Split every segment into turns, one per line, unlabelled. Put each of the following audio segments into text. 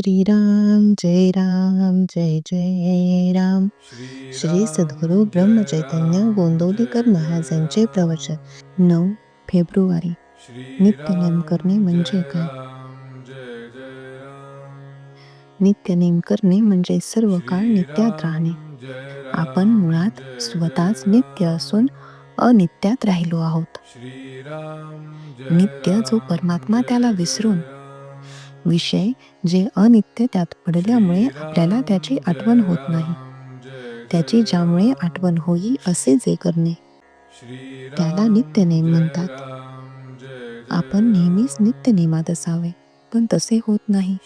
श्रीराम जय राम जय जय राम. श्री सद्गुरु ब्रह्मचैतन्य गोंदवलीकर महाराजांचे प्रवचन. नऊ फेब्रुवारी. नित्यनेम करणे म्हणजे काय? नित्यनेम करणे म्हणजे सर्व काळ नित्यात राहणे. आपण मुळात स्वतःच नित्य असून अनित्यात राहिलो आहोत. नित्य जो परमात्मा त्याला विसरून विषय जे अनित्य त्यात पडल्यामुळे आपल्याला त्याची आठवण होत नाही. त्याची ज्यामुळे आठवण होई असे जे करणे. त्याला नित्यनेम म्हणतात. आपण नेहमीच नित्यनेमात असावे पण तसे होत नाही.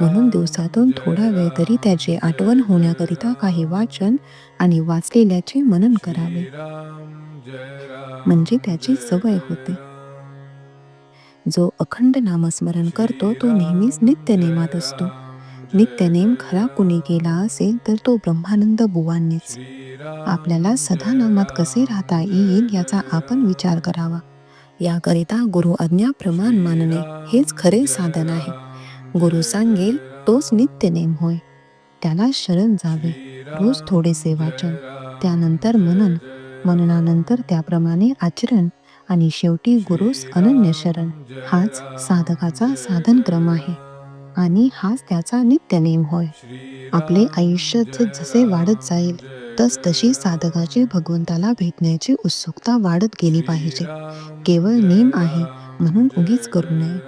म्हणून दिवसातून थोडा वेळ तरी त्याची आठवण होण्याकरिता काही वाचन आणि वाचलेल्याचे मनन करावे. म्हणजे त्याची सवय होते. जो अखंड नामस्मरण करतो तो नेहमीच नित्यनेमात असतो. नित्यनेम खरा कुणी केला असेल तर तो ब्रह्मानंद बुवांनीच. आपल्याला सदा नामात कसे राहता येईल याचा आपण विचार करावा. याकरिता गुरु आज्ञा प्रमाण मानणे हेच खरे साधन आहे. गुरु सांगेल तोच नित्यनेम होय. त्याला शरण जावे. रोज थोडेसे वाचन. त्यानंतर मनन. मननानंतर त्याप्रमाणे आचरण. आणि शेवटी गुरुस अनन्य शरण. हाच साधकाचा साधन क्रम आहे. आणि हाच त्याचा नित्यनेम होय. आपले आयुष्य जसे वाढत जाईल तस तशी साधकाची भगवंताला भेटण्याची उत्सुकता वाढत गेली पाहिजे. केवळ नेम आहे म्हणून उगीच करू नये.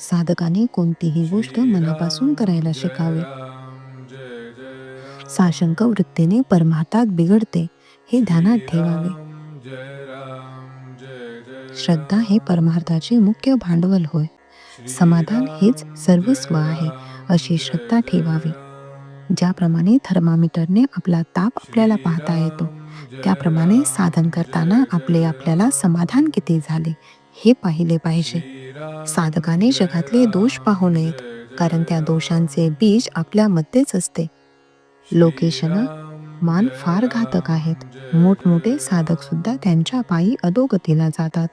साधकाने कोणतीही गोष्ट मनापासून करायला शिकावे. साशंक वृत्तीने परमातात बिघडते हे ध्यानात ठेवावे. श्रद्धा हे परमार्थाचे मुख्य भांडवल होय. समाधान हेच सर्वस्व आहे अशी श्रद्धा ठेवावी. ज्याप्रमाणे थर्मामीटरने आपला ताप आपल्याला पाहता येतो त्याप्रमाणे साधन करताना आपले आपल्याला समाधान किती झाले हे पाहिले पाहिजे. साधकाने जगातले दोष पाहू नयेत कारण त्या दोषांचे बीज आपल्यामध्येच असते. लोकेशन मान फार घातक आहेत. मोठमोठे साधक सुद्धा त्यांच्या पायी अधोगतीला जातात.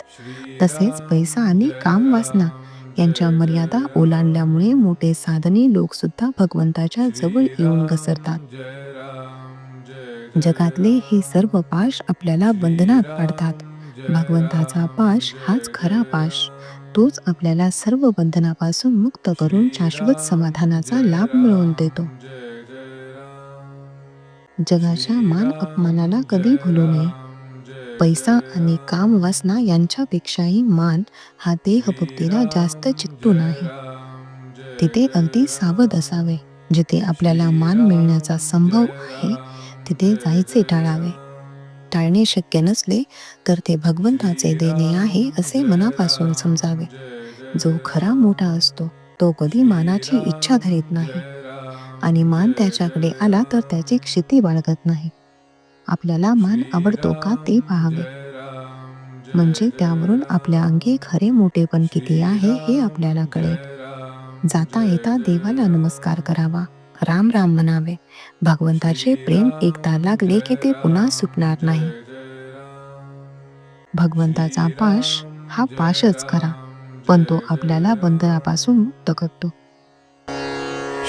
तसेच पैसा आणि काम वासना यांच्या मर्यादा ओलांडल्यामुळे मोठे साधनी लोक सुद्धा भगवंताच्या जवळ येऊन घसरतात. जगातले हे सर्व पाश आपल्याला बंधनात पाडतात. भगवंताचा पाश हाच खरा पाश. तोच आपल्याला सर्व बंधनापासून मुक्त करून शाश्वत समाधानाचा लाभ मिळवून देतो. जगाच्या मान अपमानाला कधी भुलू नये. पैसा आणि काम वासना यांच्यापेक्षाही मान हा देहभक्तीला जास्त चिकटून आहे तिथे अगदी सावध असावे. जिथे आपल्याला मान मिळण्याचा संभव आहे तिथे जायचे टाळावे. टाळणे शक्य नसले तर ते भगवंताचे देणे आहे असे मनापासून समजावे. जो खरा मोठा असतो तो कधी मानाची इच्छा धरीत नाही. आणि मान त्याच्याकडे आला तर त्याची क्षिती बाळगत नाही. आपल्याला मान आवडतो का ते पाहावे. म्हणजे त्यावरून आपल्या अंगी खरे मोठेपण किती आहे हे आपल्याला कळेल. जाता येता देवाला नमस्कार करावा. राम राम म्हणावे. भगवंताचे प्रेम एकदा लागले की ते पुन्हा सुटणार नाही. भगवंताचा पाश हा पाशच खरा पण तो आपल्याला बंधनापासून मुक्त करतो